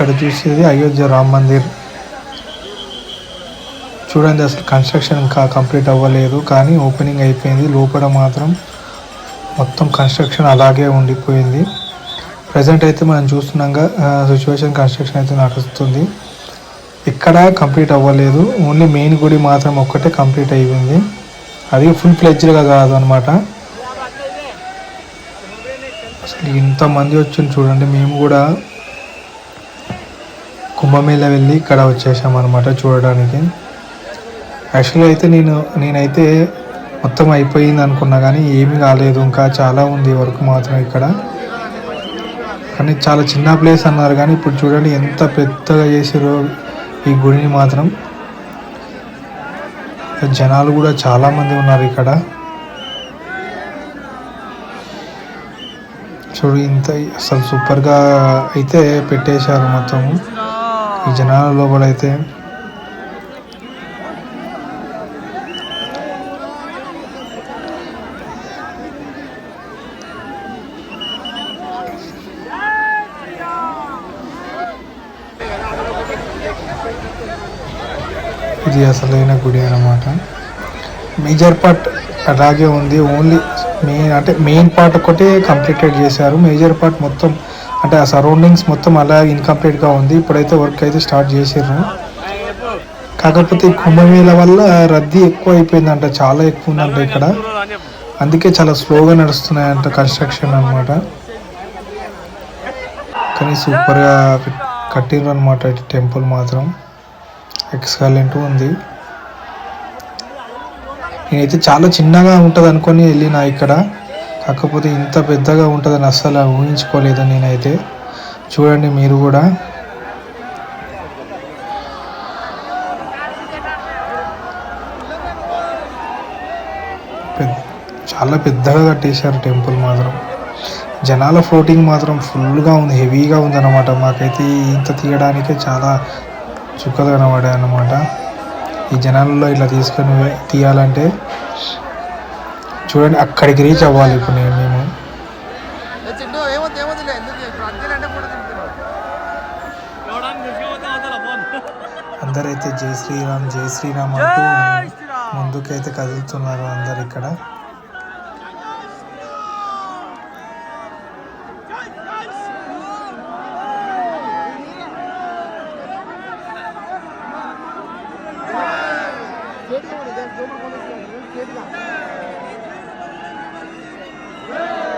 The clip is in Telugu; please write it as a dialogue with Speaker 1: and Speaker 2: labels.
Speaker 1: ఇక్కడ చూసేది అయోధ్య రామ్ మందిర్. చూడండి అసలు కన్స్ట్రక్షన్ ఇంకా కంప్లీట్ అవ్వలేదు కానీ ఓపెనింగ్ అయిపోయింది. లోపల మాత్రం మొత్తం కన్స్ట్రక్షన్ అలాగే ఉండిపోయింది. ప్రజెంట్ అయితే మనం చూస్తున్నాగా సిచ్యువేషన్ కన్స్ట్రక్షన్ అయితే నడుస్తుంది. ఇక్కడ కంప్లీట్ అవ్వలేదు. ఓన్లీ మెయిన్ గుడి మాత్రం ఒక్కటే కంప్లీట్ అయ్యింది అది ఫుల్ ఫ్లెజ్డ్గా కాదు అనమాట అసలు ఇంతమంది వచ్చింది చూడండి మేము కూడా కుంభమేళ వెళ్ళి ఇక్కడ వచ్చేసాం అనమాట చూడడానికి. యాక్చువల్గా అయితే నేను నేనైతే మొత్తం అయిపోయింది అనుకున్నా కానీ ఏమీ కాలేదు. ఇంకా చాలా ఉంది వర్క్ మాత్రం ఇక్కడ. కానీ చాలా చిన్న ప్లేస్ అన్నారు కానీ ఇప్పుడు చూడండి ఎంత పెద్దగా చేసారో ఈ గుడిని మాత్రం. జనాలు కూడా చాలామంది ఉన్నారు ఇక్కడ. చూడు ఇంత అసలు సూపర్గా అయితే పెట్టేశారు మొత్తం ఈ జనాల లోపల అయితే ఇది అసలైన గుడి అన్నమాట. మేజర్ పార్ట్ అలాగే ఉంది. ఓన్లీ మెయిన్ అంటే మెయిన్ పార్ట్ ఒకటే కంప్లీటెడ్ చేశారు. మేజర్ పార్ట్ మొత్తం అంటే ఆ సరౌండింగ్స్ మొత్తం అలా ఇన్కంప్లీట్గా ఉంది. ఇప్పుడైతే వర్క్ అయితే స్టార్ట్ చేసారు కాకపోతే కుంభమేళ వల్ల రద్దీ ఎక్కువ అయిపోయిందంట చాలా ఎక్కువ ఉందంట ఇక్కడ. అందుకే చాలా స్లోగా నడుస్తున్నాయంట కన్స్ట్రక్షన్ అన్నమాట. కానీ సూపర్గా కట్టిర్రు అనమాట టెంపుల్ మాత్రం ఎక్స్కలెంట్ ఉంది. నేనైతే చాలా చిన్నగా ఉంటుంది అనుకొని వెళ్ళిన ఇక్కడ. కాకపోతే ఇంత పెద్దగా ఉంటుందని అస్సలు ఊహించుకోలేదు నేనైతే. చూడండి మీరు కూడా. పెద్ద- చాలా పెద్దగా కట్టేశారు టెంపుల్ మాత్రం. జనాల ఫ్లోటింగ్ మాత్రం ఫుల్గా ఉంది హెవీగా ఉంది అనమాట మాకైతే ఇంత తీయడానికే చాలా చుక్కలు కనబడాయి అన్నమాట ఈ జనాలలో ఇట్లా తీసుకొని తీయాలంటే చూడండి అక్కడికి రీచ్ అవ్వాలి ఇప్పుడు నేను మేము అందరైతే జై శ్రీరామ్ జై శ్రీరామ్ అంటూ ముందుకైతే కదులుతున్నారు అందరు ఇక్కడ
Speaker 2: చేతికి ఇవ్వండి, Yeah.